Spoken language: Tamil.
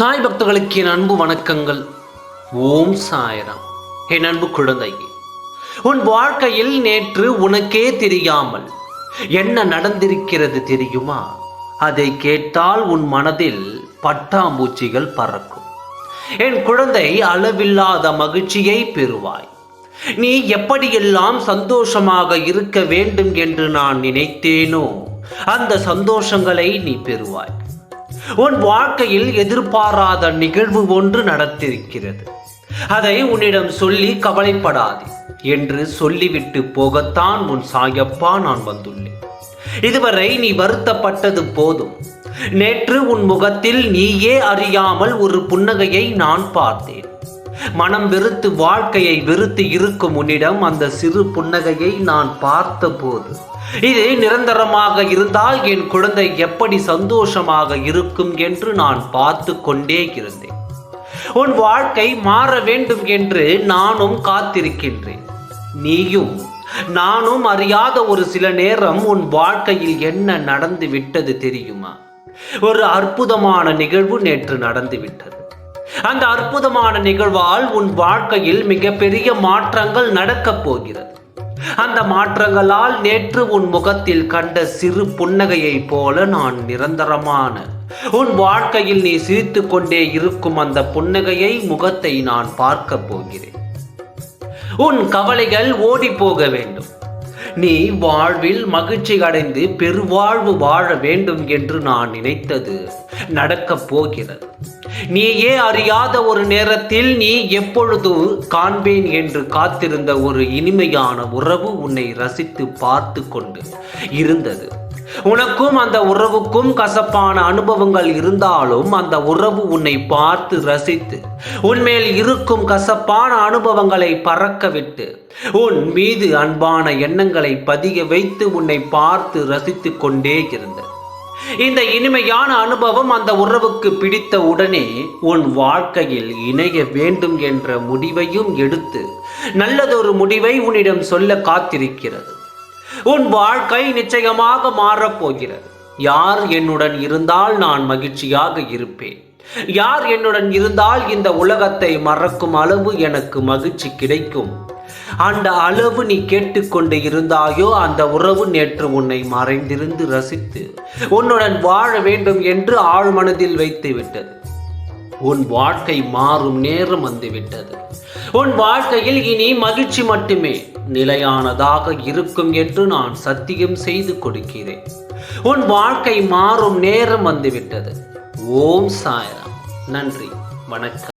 சாய் பக்தர்களுக்கு என் அன்பு வணக்கங்கள். ஓம் சாயராம். என் அன்பு குழந்தையே உன் வாழ்க்கையில் நேற்று உனக்கே தெரியாமல் என்ன நடந்திருக்கிறது தெரியுமா? அதை கேட்டால் உன் மனதில் பட்டாம்பூச்சிகள் பறக்கும். என் குழந்தை அளவில்லாத மகிழ்ச்சியை பெறுவாய். நீ எப்படியெல்லாம் சந்தோஷமாக இருக்க வேண்டும் என்று நான் நினைத்தேனோ அந்த சந்தோஷங்களை நீ பெறுவாய். உன் வாழ்க்கையில் எதிர்பாராத நிகழ்வு ஒன்று நடத்திருக்கிறது. அதை உன்னிடம் சொல்லி கவலைப்படாதே என்று சொல்லிவிட்டு போகத்தான் உன் சாயப்பா நான் வந்துள்ளேன். இதுவரை நீ வருத்தப்பட்டது போதும். நேற்று உன் முகத்தில் நீயே அறியாமல் ஒரு புன்னகையை நான் பார்த்தேன். மனம் வெறுத்து வாழ்க்கையை வெறுத்து இருக்கும் உன்னிடம் அந்த சிறு புன்னகையை நான் பார்த்தபோது இது நிரந்தரமாக இருந்தால் என் குழந்தை எப்படி சந்தோஷமாக இருக்கும் என்று நான் பார்த்து கொண்டே இருந்தேன். உன் வாழ்க்கை மாற வேண்டும் என்று நானும் காத்திருக்கின்றேன். நீயும் நானும் அறியாத ஒரு சில நேரம் உன் வாழ்க்கையில் என்ன நடந்து விட்டது தெரியுமா? ஒரு அற்புதமான நிகழ்வு நேற்று நடந்து விட்டது. அந்த அற்புதமான நிகழ்வால் உன் வாழ்க்கையில் மிகப்பெரிய மாற்றங்கள் நடக்கப் போகிறது. அந்த மாற்றங்களால் நேற்று உன் முகத்தில் கண்ட சிறு புன்னகையைப் போல நான் நிரந்தரமான. உன் வாழ்க்கையில் நீ சிரித்து கொண்டே இருக்கும் அந்த புன்னகையை முகத்தை நான் பார்க்க போகிறேன். உன் கவலைகள் ஓடி போக வேண்டும். நீ வாழ்வில் மகிழ்ச்சி அடைந்து பெருவாழ்வு வாழ வேண்டும் என்று நான் நினைத்தது நடக்கப் போகிறது. நீயே அறியாத ஒரு நேரத்தில் நீ எப்பொழுது காண்பேன் என்று காத்திருந்த ஒரு இனிமையான உறவு உன்னை ரசித்து பார்த்து கொண்டு இருந்தது. உனக்கும் அந்த உறவுக்கும் கசப்பான அனுபவங்கள் இருந்தாலும் அந்த உறவு உன்னை பார்த்து ரசித்து உன்மேல் இருக்கும் கசப்பான அனுபவங்களை பறக்க விட்டு உன் மீது அன்பான எண்ணங்களை பதிய வைத்து உன்னை பார்த்து ரசித்து கொண்டே இருந்தது இந்த இனிமையான அனுபவம் அந்த உறவுக்கு பிடித்த உடனே உன் வாழ்க்கையில் இணைய வேண்டும் என்ற முடிவையும் எடுத்து நல்லதொரு முடிவை உன்னிடம் சொல்ல காத்திருக்கிறது. உன் வாழ்க்கை நிச்சயமாக மாறப்போகிறது யார் என்னுடன் இருந்தால் நான் மகிழ்ச்சியாக இருப்பேன். யார் என்னுடன் இருந்தால் இந்த உலகத்தை மறக்கும் அளவு எனக்கு மகிழ்ச்சி கிடைக்கும். அந்த அளவு நீ கேட்டுக்கொண்டு இருந்தாயோ அந்த உறவு நேற்று உன்னை மறைந்திருந்து ரசித்து உன்னுடன் வாழ வேண்டும் என்று ஆழ்மனதில் வைத்து விட்டது. உன் வாழ்க்கை மாறும் நேரம் வந்துவிட்டது உன் வாழ்க்கையில் இனி மகிழ்ச்சி மட்டுமே நிலையானதாக இருக்கும் என்று நான் சத்தியம் செய்து கொடுக்கிறேன். உன் வாழ்க்கை மாறும் நேரம் வந்துவிட்டது ஓம் சாய்ராம். நன்றி. வணக்கம்.